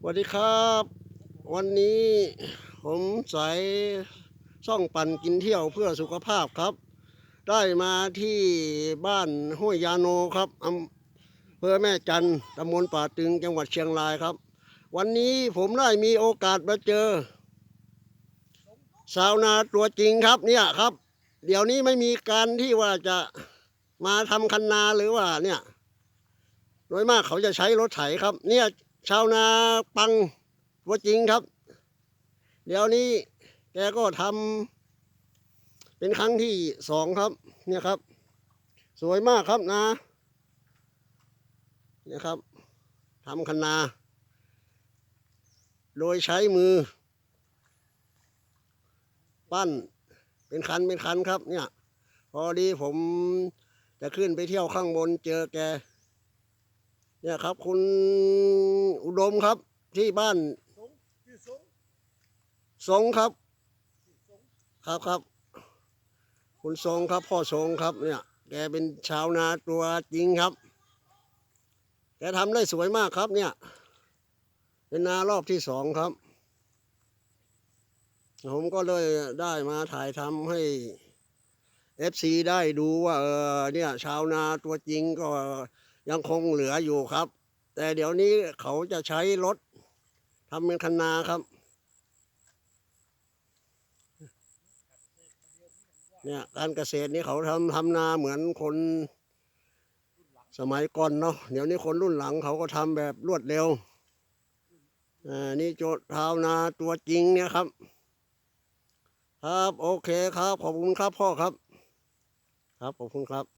สวัสดีครับ วันนี้ผมสายซ่องปั่นกินเที่ยวเพื่อสุขภาพครับ ได้มาที่บ้านห้วยยาโนครับอำเภอแม่จันตำบลป่าตึงจังหวัดเชียงรายครับ วันนี้ผมได้มีโอกาสมาเจอชาวนาตัวจริงครับเนี่ยครับ เดี๋ยวนี้ไม่มีการที่ว่าจะมาทำคันนาหรือว่าเนี่ยโดยมากเขาจะใช้รถไถครับ เนี่ย ชาวนาปังตัวจริงครับ เดี๋ยวนี้แกก็ทำเป็นครั้งที่สองครับ เนี่ยครับ สวยมากครับนะเนี่ยครับทำคันนา โดยใช้มือ ปั้นเป็นคันเป็นคันครับ เนี่ย พอดีผมจะขึ้นไปเที่ยวข้างบนเจอแก เนี่ยครับ คุณอุดมครับ ที่บ้านทรงครับ ครับครับ คุณทรงครับ พ่อทรงครับ เนี่ย แกเป็นชาวนาตัวจริงครับ แกทำได้สวยมากครับเนี่ย เป็นนารอบที่สองครับ ผมก็เลยได้มาถ่ายทำให้เอฟซีได้ดูว่าเออเนี่ย ชาวนาตัวจริงก็ ยังคงเหลืออยู่ครับ แต่เดี๋ยวนี้เขาจะใช้รถทำเป็นคันนาครับ เนี่ยการเกษตรนี่เขาทำทำนาเหมือนคนสมัยก่อนเนาะเดี๋ยวนี้คนรุ่นหลังเขาก็ทำแบบรวดเร็วอ่านี่โจทย์ชาวนาตัวจริงเนี่ยครับ ครับโอเคครับ ขอบคุณครับพ่อครับ ครับขอบคุณครับ